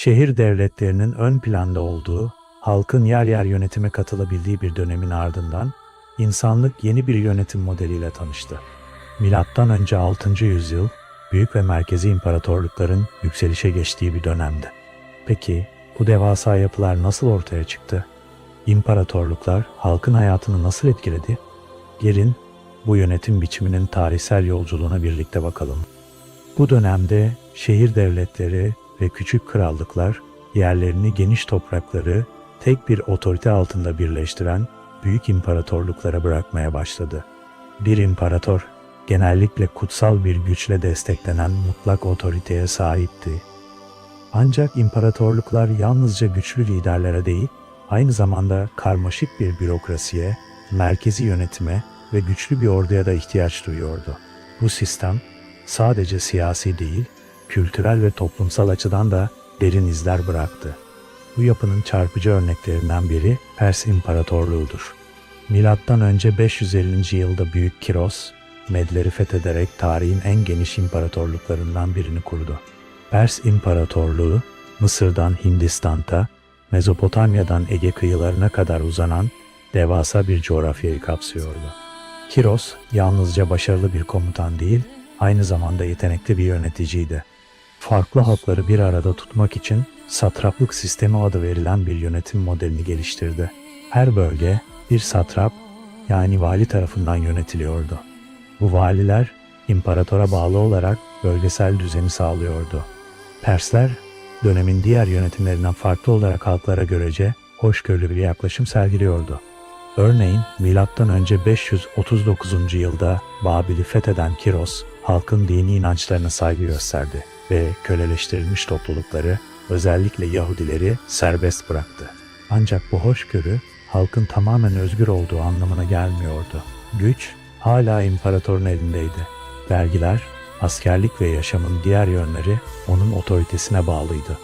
şehir devletlerinin ön planda olduğu, halkın yer yer yönetime katılabildiği bir dönemin ardından insanlık yeni bir yönetim modeliyle tanıştı. Milattan önce 6. yüzyıl büyük ve merkezi imparatorlukların yükselişe geçtiği bir dönemdi. Peki bu devasa yapılar nasıl ortaya çıktı? İmparatorluklar halkın hayatını nasıl etkiledi? Gelin bu yönetim biçiminin tarihsel yolculuğuna birlikte bakalım. Bu dönemde şehir devletleri ve küçük krallıklar yerlerini geniş toprakları tek bir otorite altında birleştiren büyük imparatorluklara bırakmaya başladı. Bir imparator genellikle kutsal bir güçle desteklenen mutlak otoriteye sahipti. Ancak imparatorluklar yalnızca güçlü liderlere değil, aynı zamanda karmaşık bir bürokrasiye, merkezi yönetime ve güçlü bir orduya da ihtiyaç duyuyordu. Bu sistem sadece siyasi değil, kültürel ve toplumsal açıdan da derin izler bıraktı. Bu yapının çarpıcı örneklerinden biri Pers İmparatorluğu'dur. Milattan önce 550. yılda Büyük Kiros, Medleri fethederek tarihin en geniş imparatorluklarından birini kurdu. Pers İmparatorluğu, Mısır'dan Hindistan'a, Mezopotamya'dan Ege kıyılarına kadar uzanan devasa bir coğrafyayı kapsıyordu. Kiros yalnızca başarılı bir komutan değil, aynı zamanda yetenekli bir yöneticiydi. Farklı halkları bir arada tutmak için satraplık sistemi adı verilen bir yönetim modelini geliştirdi. Her bölge bir satrap yani vali tarafından yönetiliyordu. Bu valiler imparatora bağlı olarak bölgesel düzeni sağlıyordu. Persler dönemin diğer yönetimlerinden farklı olarak halklara görece hoşgörülü bir yaklaşım sergiliyordu. Örneğin M.Ö. 539. yılda Babil'i fetheden Kiros, halkın dini inançlarına saygı gösterdi ve köleleştirilmiş toplulukları, özellikle Yahudileri serbest bıraktı. Ancak bu hoşgörü halkın tamamen özgür olduğu anlamına gelmiyordu. Güç hala imparatorun elindeydi. Vergiler, askerlik ve yaşamın diğer yönleri onun otoritesine bağlıydı.